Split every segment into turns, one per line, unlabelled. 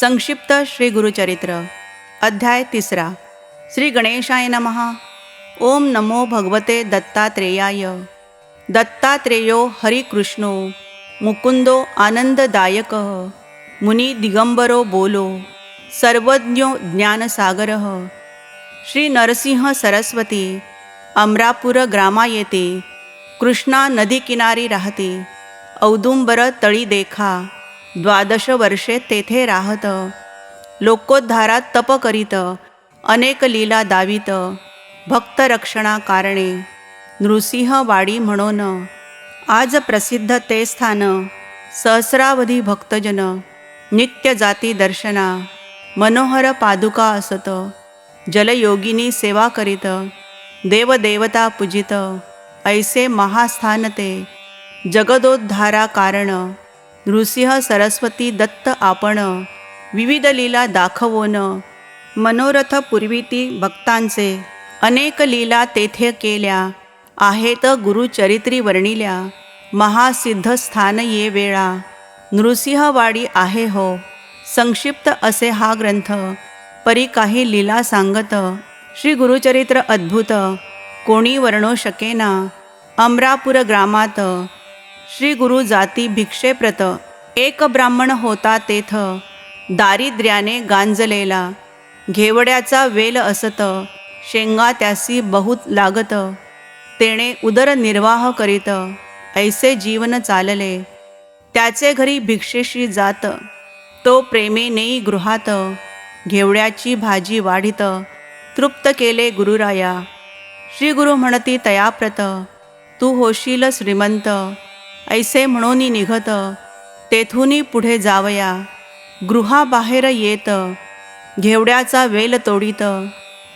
संक्षिप्त श्री गुरुचरित्र अध्याय तिसरा. श्री गणेशाय नमः. ओम नमो भगवते दत्तात्रेयाय. दत्तात्रेयो हरिकृष्णो मुकुंदो आनंददायक. मुनी दिगंबरो बोलो. सर्वज्ञो ज्ञानसागरः. श्री नरसिंह सरस्वती अमरापूर ग्रामा येते कृष्णा नदी किनारी राहते. औदुंबर तळी देखा. द्वादश वर्षे तेथे राहत. लोकोद्धारात तप करीत. अनेक लीला दावित. भक्तरक्षणा कारणे. नृसिंहवाडी म्हणून. आज प्रसिद्ध ते स्थान. सहस्रावधी भक्तजन. नित्य जाती दर्शना. मनोहर पादुका असत. जलयोगिनी सेवा करीत. देवदेवता पूजित. ऐसे महास्थान ते. जगदोद्धारा कारण. नृसिंह सरस्वती दत्त आपण विविध लीला दाखवून मनोरथ पूर्वीती भक्तांचे. अनेक लीला तेथे केल्या आहेत गुरुचरित्री वर्णिल्या. महासिद्ध स्थान ये वेळा. नृसिंहवाडी आहे हो. संक्षिप्त असे हा ग्रंथ. परी काही लीला सांगत श्री गुरुचरित्र अद्भुत. कोणी वर्णो शकेना. अमरापूर ग्रामात श्री गुरु जाती भिक्षेप्रत. एक ब्राह्मण होता तेथ. दारिद्र्याने गांजलेला. घेवड्याचा वेल असत. शेंगा त्यासी बहुत लागत. तेणे उदरनिर्वाह करीत. ऐसे जीवन चालले. त्याचे घरी भिक्षेशी जात. तो प्रेमेनेही गृहात. घेवड्याची भाजी वाढीत. तृप्त केले गुरुराया. श्री गुरु म्हणती तयाप्रत. तू होशील श्रीमंत. ऐसे म्हणून निघत तेथूनी पुढे जावया गृहाबाहेर येत घेवड्याचा वेल तोडीत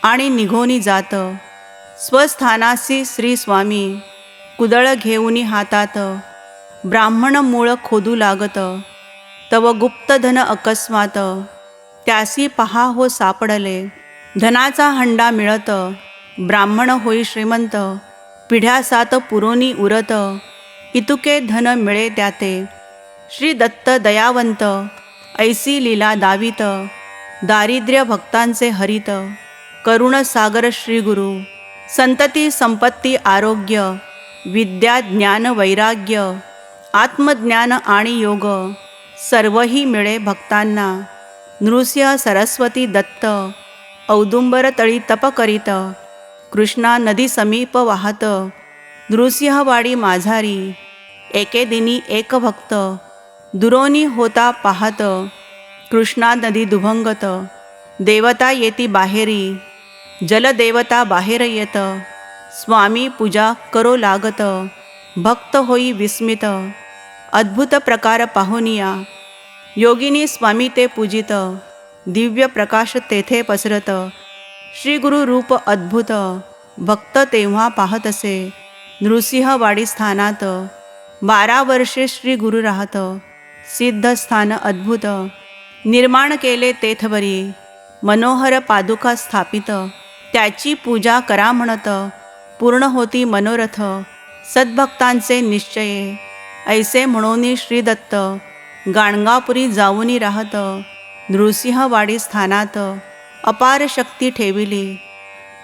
आणि निघोनी जात. स्वस्थानासी श्री स्वामी कुदळ घेऊनी हातात ब्राह्मण मूळ खोदू लागत. तव गुप्तधन अकस्मात त्यासी पहा हो सापडले. धनाचा हंडा मिळत ब्राह्मण होई श्रीमंत पिढ्या सात पुरोनी उरत. इतुके धन मिळे त्याते. श्री दत्त दयावंत ऐसी लीला दावित दारिद्र्य भक्तांचे हरित करुण सागर संतती संपत्ती आरोग्य विद्या ज्ञान वैराग्य आत्मज्ञान आणि योग सर्वही मिळे भक्तांना. नृसिंह सरस्वती दत्त औदुंबर तळी तप करीत कृष्णा नदी समीप वाहत नृसिंहवाडी माझारी एके दिनी एक भक्त दुरोनी होता पाहत कृष्णा नदी दुभंगत देवता येती बाहेरी जलदेवता बाहेर येत स्वामी पूजा करो लागत भक्त होई विस्मित अद्भुत प्रकार पाहुनिया योगिनी स्वामी ते पूजित दिव्य प्रकाश तेथे पसरत श्री गुरु रूप अद्भुत भक्त तेव्हा पाहत असे. नृसिंहवाडी स्थानात. बारा वर्षे श्री गुरु राहत. सिद्धस्थान अद्भुत. निर्माण केले तेथवरी. मनोहर पादुका स्थापित. त्याची पूजा करा म्हणत. पूर्ण होती मनोरथ. सद्भक्तांचे निश्चये. ऐसे म्हणून श्री दत्त गाणगापुरी जाऊनी राहत. नृसिंहवाडी स्थानात अपार शक्ती ठेविली.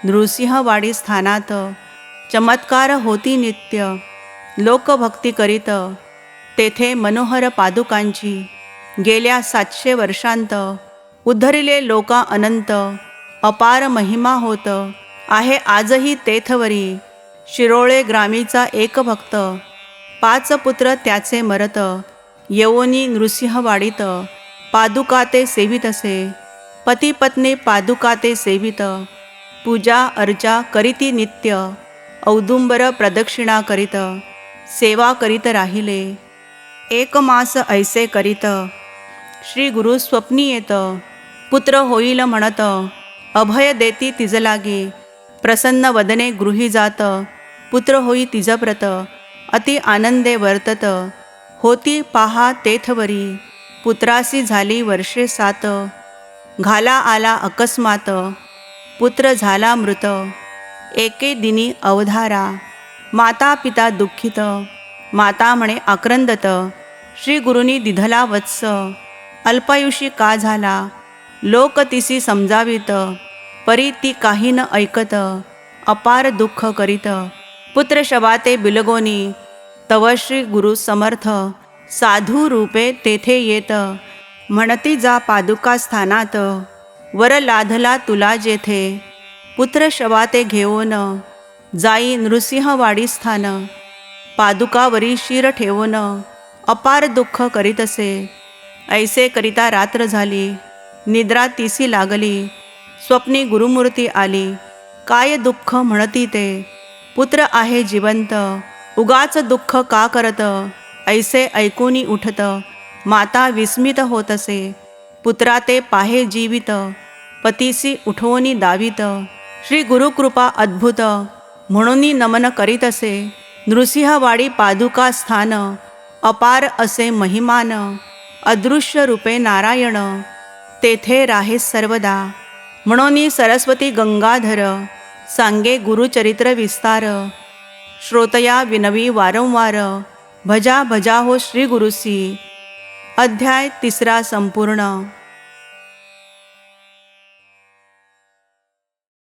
नृसिंहवाडी स्थानात चमत्कार होती नित्य लोकभक्ती करीत तेथे मनोहर पादुकांची. गेल्या सातशे वर्षांत उद्धरिले लोका अनंत अपार महिमा होत आहे आजही तेथवरी. शिरोळे ग्रामीचा एक भक्त पाच पुत्र त्याचे मरत यवोनी नृसिंहवाडीत पादुका ते सेवित असे. पती पत्नी पादुका ते सेवित पूजा अर्चा करीती नित्य. औदुंबर प्रदक्षिणा करीत सेवा करीत राहिले. एक मास ऐसे करीत श्री गुरु स्वप्नी येत पुत्र होईल म्हणत अभय देती तिज लागे. प्रसन्न वदने गृही जात पुत्र होई तिजप्रत अति आनंदे वर्तत. होती पाहा तेथवरी पुत्रासी झाली वर्षे सात. घाला आला अकस्मात पुत्र झाला मृत. एके दिनी अवधारा. माता पिता दुःखित. माता म्हणे आक्रंदत. श्री गुरुनी दिधला वत्स. अल्पायुषी का झाला? लोक तिसी समजावीत. परी ती काही न ऐकत. अपार दुःख करीत. पुत्र शबाते बिलगोनी. तव श्री गुरु समर्थ. साधू रूपे तेथे येत. म्हणती जा पादुका स्थानात. वर लाधला तुला जेथे. पुत्र शवाते घेऊन जाई नृसिंहवाडी स्थान पादुकावरी शिर ठेवून अपार दुःख करीत असे ऐसे करिता रात्र झाली निद्रा तिसी लागली स्वप्नी गुरुमूर्ती आली. काय दुःख म्हणती ते? पुत्र आहे जिवंत उगाच दुःख का करत? ऐसे ऐकूनी उठत माता विस्मित होत असे पुत्रा ते पाहे जीवित पतीसी उठवणी दावित. श्री गुरुकृपा अद्भुत. म्हणूनही नमन करीत असे. नृसिंहवाडी पादुका स्थान. अपार असे महिमान. अदृश्य रूपे नारायण. तेथे राहे सर्वदा. म्हणून सरस्वती गंगाधर. सांगे गुरुचरित्र विस्तार. श्रोतया विनवी वारंवार. भजा भजा हो श्री गुरुसी. अध्याय तिसरा संपूर्ण.